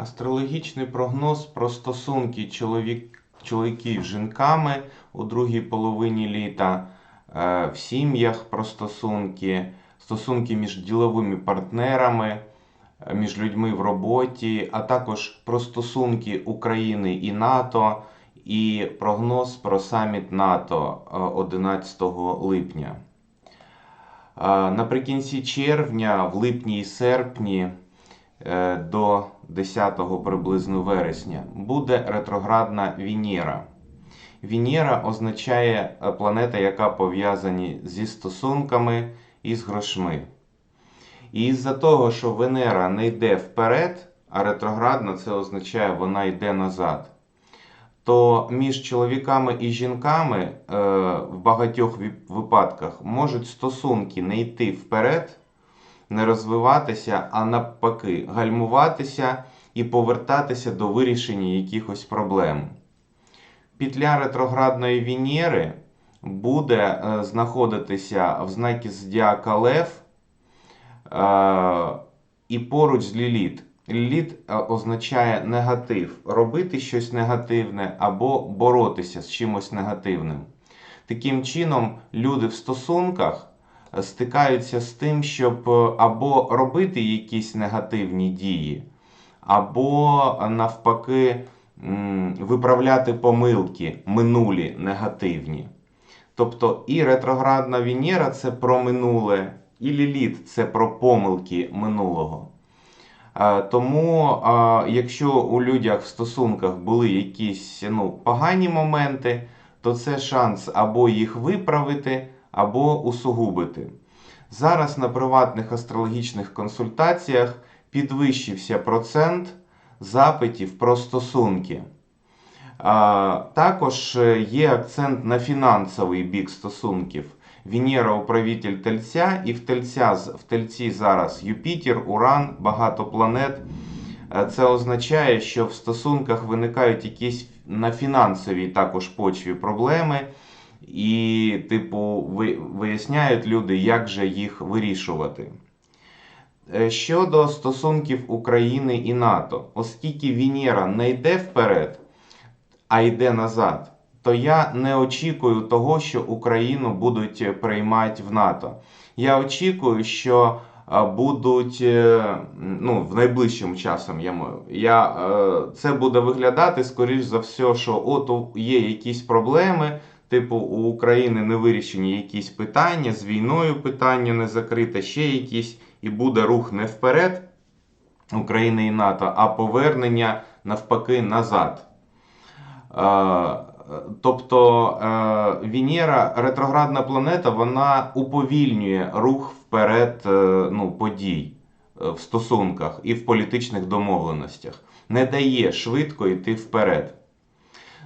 Астрологічний прогноз про стосунки чоловік, чоловіків з жінками у другій половині літа, е, в сім'ях про стосунки, стосунки між діловими партнерами, е, між людьми в роботі, а також про стосунки України і НАТО, і прогноз про саміт НАТО е, 11 липня. Е, Наприкінці червня, в липні і серпні до 10 приблизно вересня буде ретроградна Венера. Венера означає е, планета, яка пов'язані зі стосунками і з грошми. І із-за того, що Венера не йде вперед, а ретроградна це означає, вона йде назад. То між чоловіками і жінками е, в багатьох випадках можуть стосунки не йти вперед, не розвиватися, а навпаки, гальмуватися і повертатися до вирішення якихось проблем. Петля ретроградної Венери буде е, знаходитися в знакі Зодіака Лев е, і поруч з Ліліт. Ліліт е, означає негатив, робити щось негативне або боротися з чимось негативним. Таким чином, люди в стосунках стикаються з тим, щоб е, або робити якісь негативні дії, або е, навпаки виправляти помилки минулі негативні. Тобто і ретроградна Венера це про минуле, і Ліліт це про помилки минулого. Е, Тому, якщо у людях в стосунках були якісь ну, погані моменти, то це шанс або їх виправити, або усугубити. Зараз на приватних астрологічних консультаціях підвищився процент запитів про стосунки. Також е, є акцент на фінансовий бік стосунків. Венера управитель тельця, і в, тельця, в тельці зараз Юпітер, Уран, багато планет. Е, Це означає, що в стосунках виникають якісь на фінансовій також почві проблеми, і, типу, виясняють люди, як же їх вирішувати. Е, Щодо стосунків України і НАТО, оскільки Венера не йде вперед, а йде назад, то я не очікую того, що Україну будуть приймати в НАТО. Я очікую, що е, будуть е, ну, в найближчим часом. Я маю. Я, це буде виглядати, скоріш за все, що от є якісь проблеми. Типу, у України не вирішені якісь питання, з війною питання не закрите, ще якісь, і буде рух не вперед України і НАТО, а повернення навпаки назад. Е, Тобто е, Венера, ретроградна планета, вона уповільнює рух вперед е, ну, подій в стосунках і в політичних домовленостях, не дає швидко йти вперед.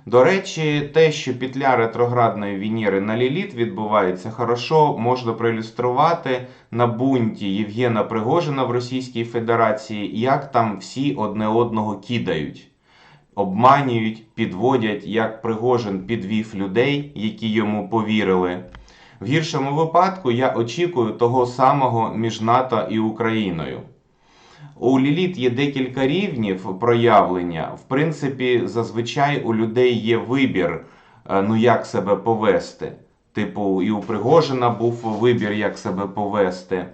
До речі, те, що петля ретроградної Венери на Ліліт відбувається, хорошо можна проілюструвати на бунті Євгена Пригожина в Російській Федерації, як там всі одне одного кидають обманюють, підводять, як Пригожин підвів людей, які йому повірили. В гіршому випадку я очікую того самого між НАТО і Україною. У Ліліт є декілька рівнів проявлення. В принципі, зазвичай у людей є вибір, е, ну як себе повести. Типу, і у Пригожина був вибір, як себе повести.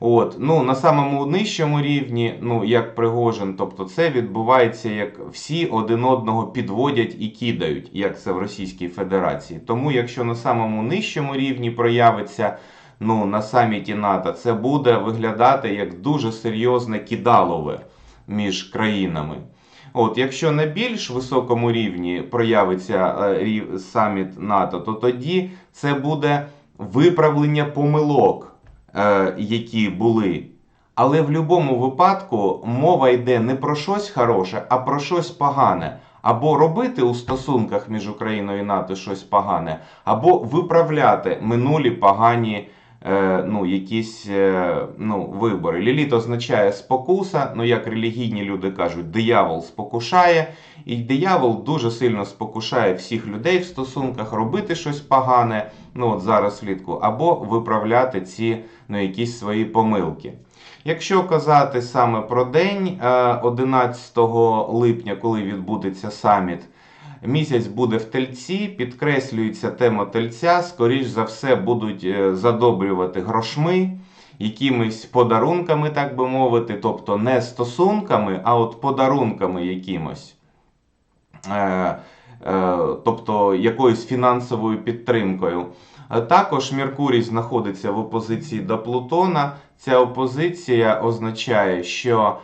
От, ну, на самому нижчому рівні, ну, як Пригожин, тобто це відбувається, як всі один одного підводять і кидають, як це в Російській Федерації. Тому, якщо на самому нижчому рівні проявиться ну, на саміті НАТО, це буде виглядати як дуже серйозне кидалове між країнами. От, якщо на більш високому рівні проявиться е, саміт НАТО, то тоді це буде виправлення помилок е, які були. Але в будь-якому випадку мова йде не про щось хороше, а про щось погане. Або робити у стосунках між Україною і НАТО щось погане, або виправляти минулі погані ну, якісь е, ну, вибори. Ліліт означає спокуса, ну як релігійні люди кажуть, диявол спокушає. І диявол дуже сильно спокушає всіх людей в стосунках робити щось погане, ну от зараз влітку, або виправляти ці ну, якісь свої помилки. Якщо казати саме про день е, 11 липня, коли відбудеться саміт, місяць буде в тельці, підкреслюється тема тельця, скоріш за все будуть е, задобрювати грошми, якимись подарунками, так би мовити, тобто не стосунками, а от подарунками якимось. Е, е, тобто якоюсь фінансовою підтримкою. Також Меркурій знаходиться в опозиції до Плутона. Ця опозиція означає, що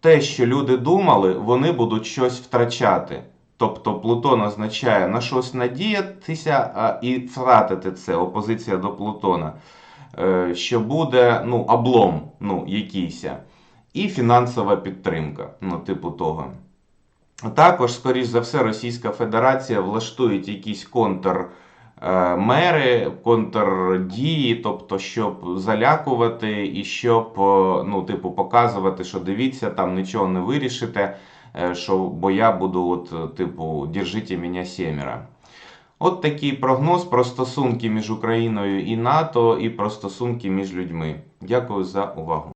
те, що люди думали, вони будуть щось втрачати. Тобто Плутон означає на щось надіятися а, і втратити це, опозиція до Плутона. Е, що буде ну, облом ну, якийсь. І фінансова підтримка, ну, типу того. Також, скоріш за все, Російська Федерація влаштує якісь контр е, контрдії, тобто, щоб залякувати і щоб е, ну, типу, показувати, що дивіться, там нічого не вирішите, що, бо я буду, от, е, типу, держите мене сімеро. От такий прогноз про стосунки між Україною і НАТО і про стосунки між людьми. Дякую за увагу.